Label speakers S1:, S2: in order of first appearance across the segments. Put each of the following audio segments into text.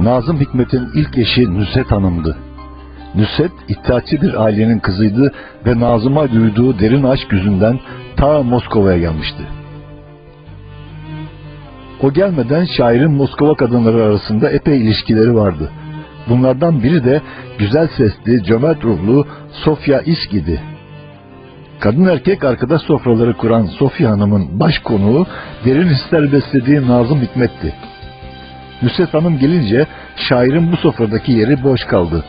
S1: Nazım Hikmet'in ilk eşi Nusret Hanım'dı. Nusret, iddiatçı bir ailenin kızıydı ve Nazım'a duyduğu derin aşk yüzünden ta Moskova'ya gelmişti. O gelmeden şairin Moskova kadınları arasında epey ilişkileri vardı. Bunlardan biri de güzel sesli, cömert ruhlu Sofya İsk idi. Kadın erkek arkadaş sofraları kuran Sofya Hanım'ın baş konuğu derin hisler beslediği Nazım Hikmet'ti. Nusret Hanım gelince şairin bu sofradaki yeri boş kaldı.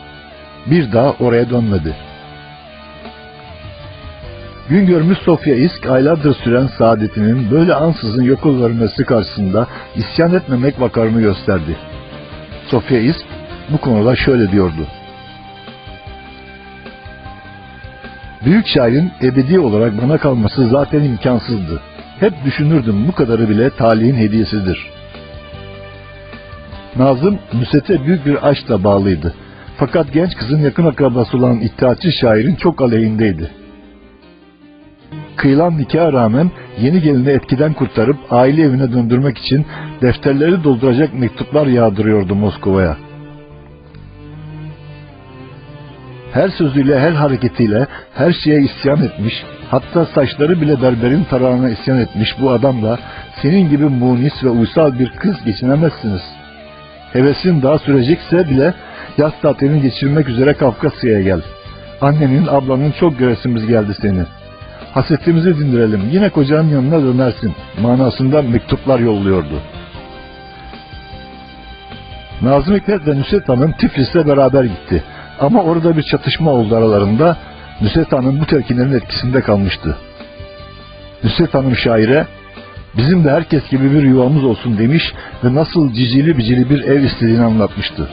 S1: Bir daha oraya dönmedi. Gün görmüş Sofya İsk aylardır süren saadetinin böyle ansızın yok vermesi karşısında isyan etmemek vakarını gösterdi. Sofya İsk bu konuda şöyle diyordu. Büyük şairin ebedi olarak bana kalması zaten imkansızdı. Hep düşünürdüm bu kadarı bile talihin hediyesidir. Nazım Nusret'e büyük bir aşkla bağlıydı. Fakat genç kızın yakın akrabası olan iddiatçı şairin çok aleyhindeydi. Kıyılan nikaha rağmen yeni gelini etkiden kurtarıp aile evine döndürmek için defterleri dolduracak mektuplar yağdırıyordu Moskova'ya. Her sözüyle, her hareketiyle her şeye isyan etmiş, hatta saçları bile berberin tarağına isyan etmiş bu adamla senin gibi munis ve uysal bir kız geçinemezsiniz. Hevesin daha sürecekse bile yaz tatilini geçirmek üzere Kafkasya'ya gel. Annenin, ablanın çok göresimiz geldi seni. Hasretimizi dindirelim, yine kocanın yanına dönersin manasında mektuplar yolluyordu. Nazım Hikmet ve Nusret Hanım Tiflis'e beraber gitti. Ama orada bir çatışma oldu aralarında. Nusret Hanım bu telkinlerin etkisinde kalmıştı. Nusret Hanım şaire, bizim de herkes gibi bir yuvamız olsun demiş ve nasıl cicili bicili bir ev istediğini anlatmıştı.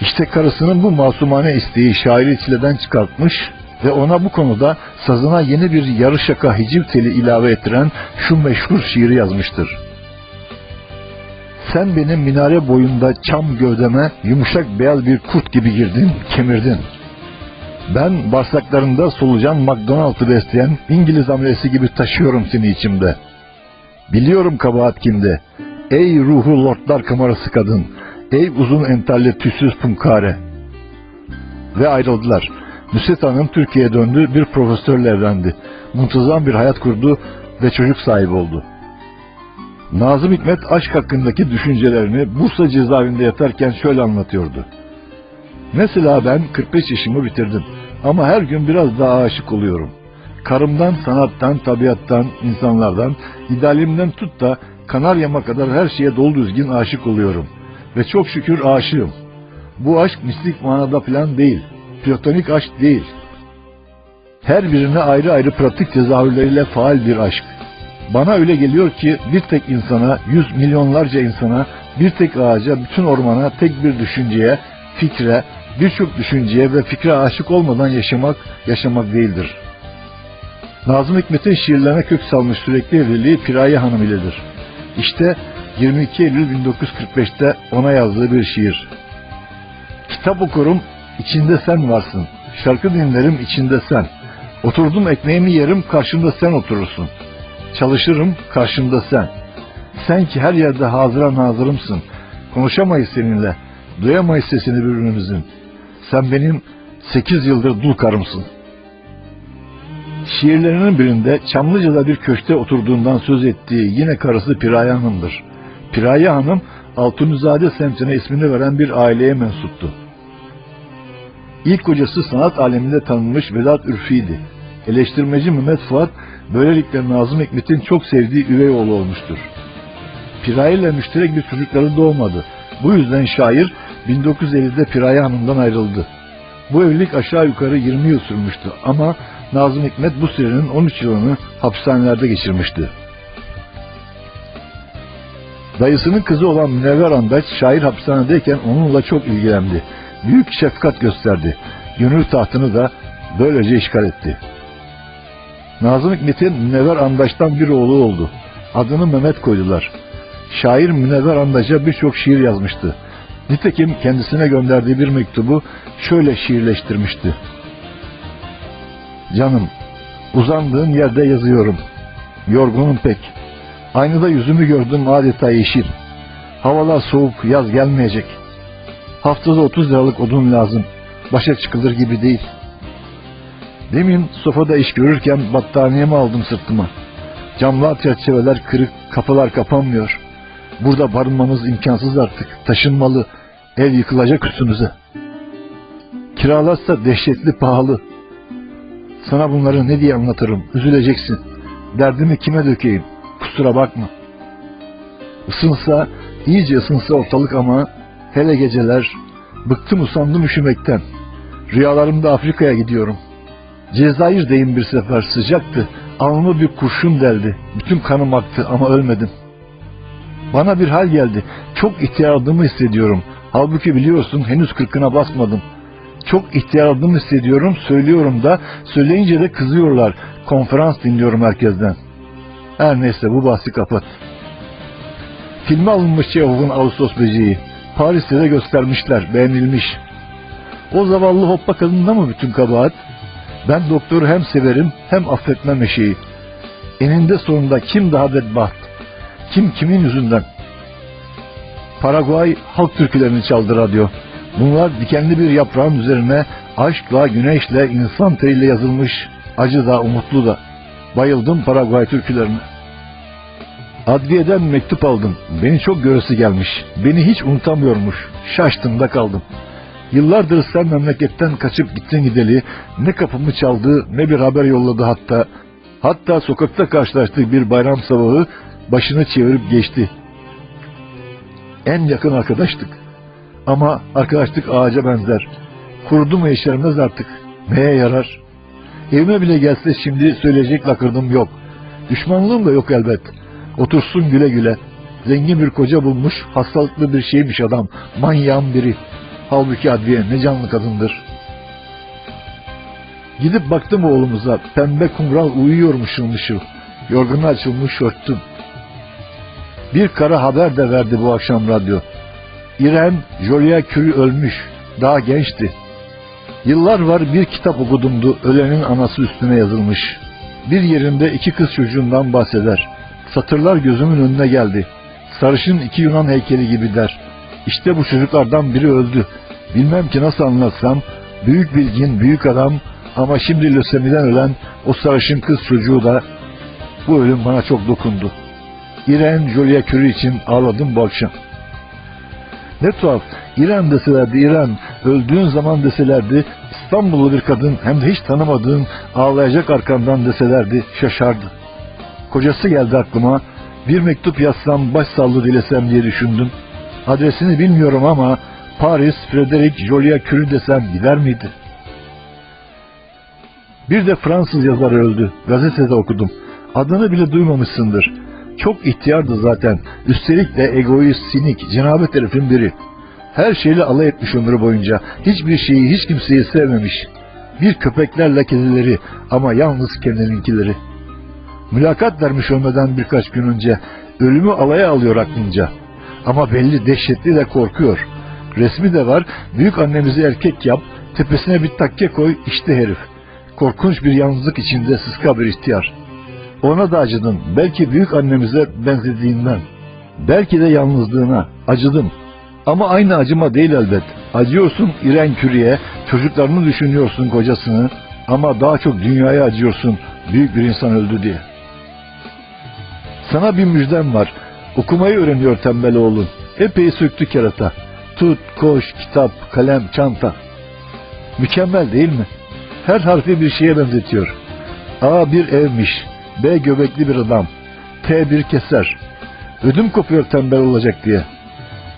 S1: İşte karısının bu masumane isteği şairi çileden çıkartmış ve ona bu konuda sazına yeni bir yarı şaka hiciv teli ilave ettiren şu meşhur şiiri yazmıştır. Sen benim minare boyunda çam gövdeme yumuşak beyaz bir kurt gibi girdin, kemirdin. Ben bağırsaklarında solucan McDonald'ı besleyen İngiliz amelesi gibi taşıyorum seni içimde. Biliyorum kabahat kimde. Ey ruhu lordlar kamerası kadın. Ey uzun entalli tüysüz punkare. Ve ayrıldılar. Nusret Hanım Türkiye'ye döndü, bir profesörle evlendi. Muntazam bir hayat kurdu ve çocuk sahibi oldu. Nazım Hikmet aşk hakkındaki düşüncelerini Bursa cezaevinde yatarken şöyle anlatıyordu. Mesela ben 45 yaşımı bitirdim ama her gün biraz daha aşık oluyorum. Karımdan, sanattan, tabiattan, insanlardan, idealimden tut da Kanaryama kadar her şeye dolu düzgün aşık oluyorum. Ve çok şükür aşığım. Bu aşk mistik manada falan değil. Platonik aşk değil. Her birine ayrı ayrı pratik tezahürleriyle faal bir aşk. Bana öyle geliyor ki bir tek insana, yüz milyonlarca insana, bir tek ağaca, bütün ormana, tek bir düşünceye, fikre, birçok düşünceye ve fikre aşık olmadan yaşamak, yaşamak değildir. Nazım Hikmet'in şiirlerine kök salmış sürekli evliliği Piraye Hanım iledir. İşte 22 Eylül 1945'te ona yazdığı bir şiir. Kitap okurum, içinde sen varsın. Şarkı dinlerim, içinde sen. Oturdum ekmeğimi yerim, karşımda sen oturursun. Çalışırım, karşımda sen. Sen ki her yerde hazıra nazırımsın. Konuşamayız seninle. Duyamayız sesini birbirimizin. Sen benim sekiz yıldır dul karımsın. Şiirlerinin birinde Çamlıca'da bir köşkte oturduğundan söz ettiği yine karısı Piraye Hanım'dır. Piraye Hanım, Altunizade semtine ismini veren bir aileye mensuptu. İlk kocası sanat aleminde tanınmış Vedat Ürfi'ydi. Eleştirmeci Mehmet Fuat, böylelikle Nazım Hikmet'in çok sevdiği üvey oğlu olmuştur. Piraye ile müşterek bir çocukları doğmadı. Bu yüzden şair 1950'de Piraye Hanım'dan ayrıldı. Bu evlilik aşağı yukarı 20 yıl sürmüştü ama Nazım Hikmet bu sürenin 13 yılını hapishanelerde geçirmişti. Dayısının kızı olan Münevver Andaç şair hapishanedeyken onunla çok ilgilendi. Büyük şefkat gösterdi. Gönül tahtını da böylece işgal etti. Nazım Hikmet'in Münevver Andaç'tan bir oğlu oldu. Adını Mehmet koydular. Şair Münevver Andaç'a birçok şiir yazmıştı. Nitekim kendisine gönderdiği bir mektubu şöyle şiirleştirmişti. Canım, uzandığın yerde yazıyorum. Yorgunum pek. Aynada yüzümü gördüm adeta yeşil. Havalar soğuk, yaz gelmeyecek. Haftada 30 liralık odun lazım. Başa çıkılır gibi değil. Demin sofada iş görürken battaniyemi aldım sırtıma. Camlar çerçeveler kırık, kapılar kapanmıyor. Burada barınmamız imkansız artık. Taşınmalı. Ev yıkılacak üstümüze. Kiralarsa dehşetli pahalı. Sana bunları ne diye anlatırım? Üzüleceksin. Derdimi kime dökeyim? Kusura bakma. Isınsa, iyice ısınsa ortalık ama hele geceler bıktım usandım üşümekten. Rüyalarımda Afrika'ya gidiyorum. Cezayir'deyim bir sefer sıcaktı. Alnıma bir kurşun deldi. Bütün kanım aktı ama ölmedim. Bana bir hal geldi. Çok ihtiyarladığımı hissediyorum. Halbuki biliyorsun henüz kırkına basmadım. Çok ihtiyarladığımı hissediyorum. Söylüyorum da söyleyince de kızıyorlar. Konferans dinliyorum herkesten. Her neyse bu bahsi kapat. Filme alınmış Çehov'un Ağustos böceği. Paris'te de göstermişler. Beğenilmiş. O zavallı hoppa kadında mı bütün kabahat? Ben doktoru hem severim hem affetmem eşeği. Eninde sonunda kim daha bedbaht? Kim kimin yüzünden? Paraguay halk türkülerini çaldı radyo. Bunlar dikenli bir yaprağın üzerine aşkla, güneşle, insan teriyle yazılmış, acı da, umutlu da. Bayıldım Paraguay türkülerine. Adliyeden mektup aldım. Beni çok göresi gelmiş. Beni hiç unutamıyormuş. Şaştım da kaldım. Yıllardır sen memleketten kaçıp gittin gideli ne kapımı çaldı ne bir haber yolladı hatta. Hatta sokakta karşılaştık bir bayram sabahı başını çevirip geçti. En yakın arkadaştık. Ama arkadaşlık ağaca benzer. Kurudu mu yeşermez artık. Neye yarar? Evime bile gelse şimdi söyleyecek lakırdım yok. Düşmanlığım da yok elbet. Otursun güle güle. Zengin bir koca bulmuş, hastalıklı bir şeymiş adam. Manyağın biri. Halbuki Adviye ne canlı kadındır. Gidip baktım oğlumuza. Pembe kumral uyuyor mışıl. Yorgunu açılmış örttüm. Bir kara haber de verdi bu akşam radyo. İrem Jolia Curie ölmüş. Daha gençti. Yıllar var bir kitap okudumdu. Ölenin anası üstüne yazılmış. Bir yerinde iki kız çocuğundan bahseder. Satırlar gözümün önüne geldi. Sarışın iki Yunan heykeli gibi der. İşte bu çocuklardan biri öldü. Bilmem ki nasıl anlatsam. Büyük bilgin, büyük adam ama şimdi lösemiden ölen o sarışın kız çocuğu da bu ölüm bana çok dokundu. İren Julia Curie için ağladım bu akşam. Ne tuhaf. İran deselerdi İran. Öldüğün zaman deselerdi İstanbullu bir kadın hem de hiç tanımadığın ağlayacak arkandan deselerdi şaşardı. Kocası geldi aklıma. Bir mektup yazsam başsağlığı dilesem diye düşündüm. Adresini bilmiyorum ama Paris Frederic Jolia Curie desem gider miydi? Bir de Fransız yazar öldü. Gazetede okudum. Adını bile duymamışsındır. Çok ihtiyardı zaten. Üstelik de egoist, sinik, cenabet herifin biri. Her şeyle alay etmiş ömrü boyunca. Hiçbir şeyi, hiç kimseyi sevmemiş. Bir köpeklerle kedileri ama yalnız kendininkileri. Mülakat vermiş ölmeden birkaç gün önce. Ölümü alaya alıyor aklınca. Ama belli dehşetli de korkuyor. Resmi de var. Büyük annemizi erkek yap, tepesine bir takke koy, işte herif. Korkunç bir yalnızlık içinde sıska bir ihtiyar. Ona da acıdım. Belki büyük annemize benzediğinden. Belki de yalnızlığına. Acıdım. Ama aynı acıma değil elbet. Acıyorsun İren Kürü'ye, çocuklarını düşünüyorsun kocasını. Ama daha çok dünyaya acıyorsun. Büyük bir insan öldü diye. Sana bir müjdem var. Okumayı öğreniyor tembel oğlun. Epey söktü kerata. Tut, koş, kitap, kalem, çanta. Mükemmel değil mi? Her harfi bir şeye benzetiyor. A bir evmiş. B göbekli bir adam. T bir keser. Ödüm kopuyor tembel olacak diye.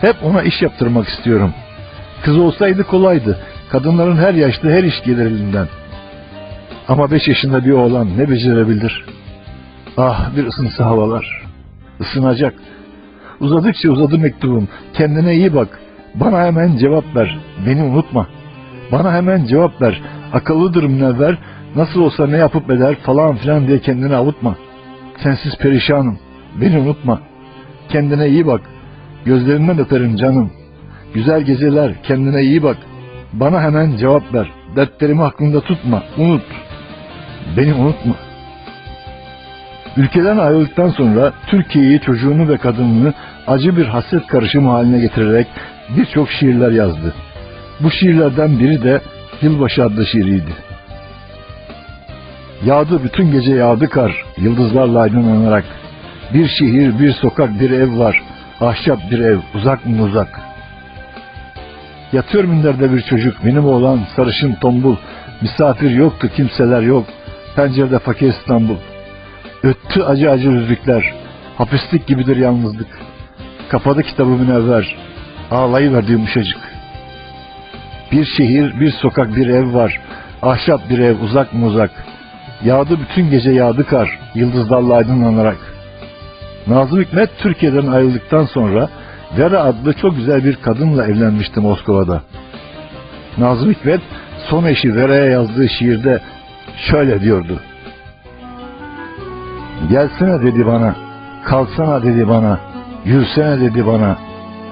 S1: Hep ona iş yaptırmak istiyorum. Kız olsaydı kolaydı. Kadınların her yaşta her iş gelir elinden. Ama beş yaşında bir oğlan ne becerebilir? Ah bir ısınsa havalar. Isınacak. Uzadıkça uzadı mektubum. Kendine iyi bak. Bana hemen cevap ver. Beni unutma. Bana hemen cevap ver. Akıllıdır münevver. Nasıl olsa ne yapıp eder falan filan diye kendini avutma. Sensiz perişanım. Beni unutma. Kendine iyi bak. Gözlerinden öperim canım. Güzel geceler. Kendine iyi bak. Bana hemen cevap ver. Dertlerimi aklında tutma. Unut. Beni unutma. Ülkeden ayrıldıktan sonra Türkiye'yi, çocuğunu ve kadınını acı bir hasret karışımı haline getirerek birçok şiirler yazdı. Bu şiirlerden biri de Yılbaşı adlı şiiriydi. Yağdı bütün gece yağdı kar, yıldızlarla aydınlanarak. Bir şehir, bir sokak, bir ev var. Ahşap bir ev, uzak mı uzak. Yatıyor minderde bir çocuk, benim oğlan sarışın tombul. Misafir yoktu, kimseler yok. Pencerede fakir İstanbul. Öttü acı acı rüzgükler. Hapislik gibidir yalnızlık. Kapadı kitabı münevver. Ağlayıverdi yumuşacık. Bir şehir, bir sokak, bir ev var. Ahşap bir ev, uzak mı uzak. Yağdı bütün gece yağdı kar, yıldızlarla aydınlanarak. Nazım Hikmet Türkiye'den ayrıldıktan sonra Vera adlı çok güzel bir kadınla evlenmişti Moskova'da. Nazım Hikmet son eşi Vera'ya yazdığı şiirde şöyle diyordu. Gelsene dedi bana, kalsana dedi bana, yürüsene dedi bana,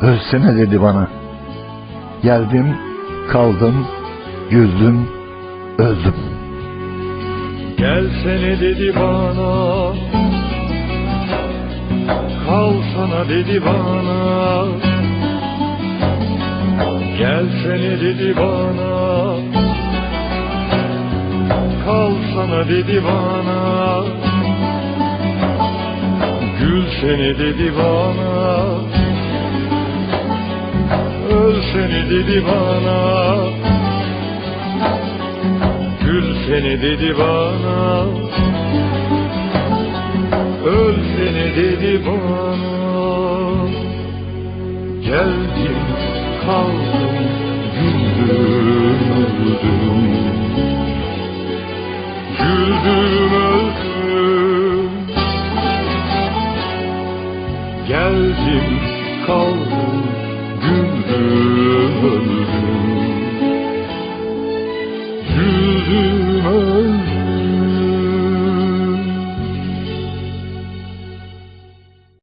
S1: ölsene dedi bana. Geldim, kaldım, güldüm, öldüm.
S2: Gelsene dedi bana. Kal sana dedi bana. Gelsene dedi bana. Kal sana dedi bana. Gül seni dedi bana. Öl seni dedi bana seni dedi bana. Öl seni dedi bana. Geldim kaldım